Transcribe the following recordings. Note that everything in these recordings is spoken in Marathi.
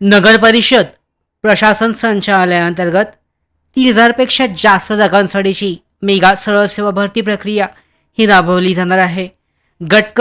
नगरपरिषद प्रशासन संचालनालयाअंतर्गत तीन हजारपेक्षा जास्त जागांसाठीची मेगा सरळ सेवा भरती प्रक्रिया ही राबवली जाणार आहे. गटक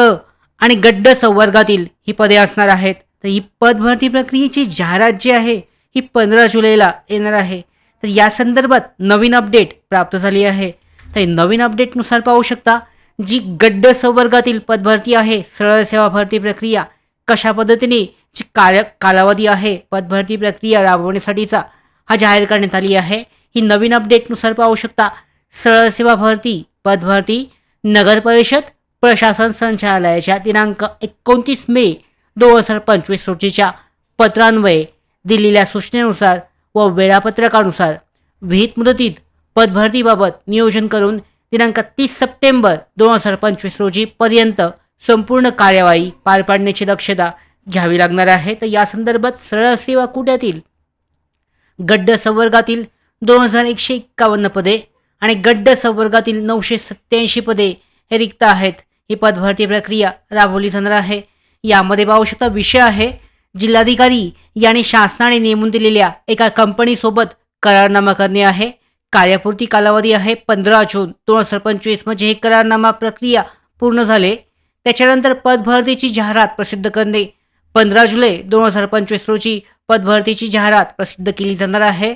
आणि गड्ड संवर्गातील ही पदे असणार आहेत. तर ही पदभरती प्रक्रियेची जाहिरात जी आहे ही पंधरा जुलैला येणार आहे. तर या संदर्भात नवीन अपडेट प्राप्त झाली आहे. तर नवीन अपडेटनुसार पाहू शकता जी गड्ड संवर्गातील पदभरती आहे सरळ सेवा भरती प्रक्रिया कशा पद्धतीने जी कार्य कालावधी आहे पदभरती प्रक्रिया राबवण्यासाठीचा हा जाहीर करण्यात आली आहे. ही नवीन अपडेटनुसार पाहू शकता सरळ सेवा भरती पदभरती नगर परिषद प्रशासन संचालयाच्या दिनांक एकोणतीस मे दोन हजार पंचवीस रोजीच्या पत्रान्वये दिलेल्या सूचनेनुसार व वेळापत्रकानुसार विहित मुदतीत पदभरतीबाबत नियोजन करून दिनांक तीस सप्टेंबर दोन हजार पंचवीस रोजीपर्यंत संपूर्ण कार्यवाही पार पाडण्याची दक्षता घ्यावी लागणार आहे. तर या संदर्भात सरळ सेवा कुट्यातील गड्ड संवर्गातील दोन हजार एकशे एक्कावन्न पदे आणि गड्ड संवर्गातील नऊशे सत्याऐंशी पदे हे रिक्त आहेत. ही पदभरती प्रक्रिया राबवली जाणार आहे. यामध्ये पाहू शकता विषय आहे. जिल्हाधिकारी यांनी शासनाने नेमून दिलेल्या एका कंपनीसोबत करारनामा करणे आहे. कार्यपूर्ती कालावधी आहे पंधरा जून. दोन हजार पंचवीस म्हणजे हे करारनामा प्रक्रिया पूर्ण झाले. त्याच्यानंतर पदभरतीची जाहिरात प्रसिद्ध करणे पंधरा जुलै दोन हजार पंचवीस रोजी पदभरतीची जाहिरात प्रसिद्ध केली जाणार आहे.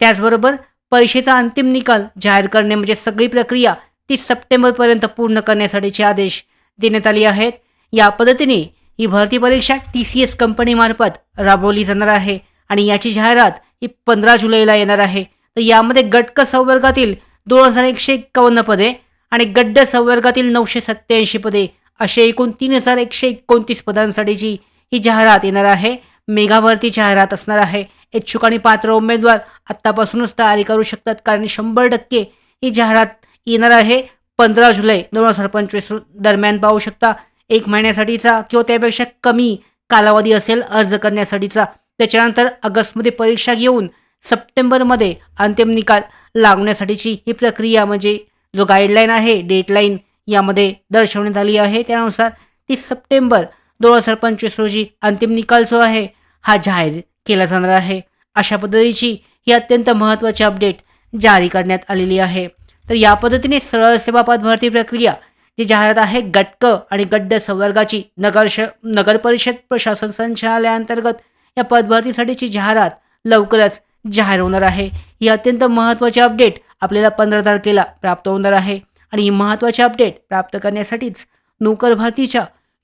त्याचबरोबर परीक्षेचा अंतिम निकाल जाहीर करणे म्हणजे सगळी प्रक्रिया तीस सप्टेंबरपर्यंत पूर्ण करण्यासाठीचे आदेश देण्यात आले आहेत. या पद्धतीने ही भरती परीक्षा टी सी एस कंपनीमार्फत राबवली जाणार आहे आणि याची जाहिरात ही पंधरा जुलैला येणार आहे. तर यामध्ये गटक संवर्गातील दोन हजार एकशे एक्कावन्न पदे आणि गड्ड संवर्गातील नऊशे सत्त्याऐंशी पदे असे एकूण तीन हजार एकशे एकोणतीस पदांसाठीची ही जाहिरात येणार आहे. मेगावरती जाहिरात असणार आहे. इच्छुक आणि पात्र उमेदवार आत्तापासूनच तयारी करू शकतात कारण शंभर टक्के ही जाहिरात येणार आहे. पंधरा जुलै दोन हजार पंचवीस दरम्यान पाहू शकता. एक महिन्यासाठीचा किंवा त्यापेक्षा कमी कालावधी असेल अर्ज करण्यासाठीचा. त्याच्यानंतर ऑगस्टमध्ये परीक्षा घेऊन सप्टेंबरमध्ये अंतिम निकाल लागण्यासाठीची ही प्रक्रिया म्हणजे जो गाईडलाईन आहे डेटलाईन यामध्ये दर्शवण्यात आली आहे. त्यानुसार तीस सप्टेंबर दोन हजार पंचवीस रोजी अंतिम निकाल जो आहे हा जाहीर केला जाणार आहे. अशा पद्धतीची ही अत्यंत महत्त्वाची अपडेट जारी करण्यात आलेली आहे. तर या पद्धतीने सरळ सेवा पदभरती प्रक्रिया जी जाहिरात आहे गटक आणि गड्ड संवर्गाची नगर श नगरपरिषद प्रशासन संचालयाअंतर्गत या पदभरतीसाठीची जाहिरात लवकरच जाहीर होणार आहे. ही अत्यंत महत्त्वाची अपडेट आपल्याला पंधरा तारखेला प्राप्त होणार आहे. आणि ही महत्त्वाची अपडेट प्राप्त करण्यासाठीच नोकर भरतीच्या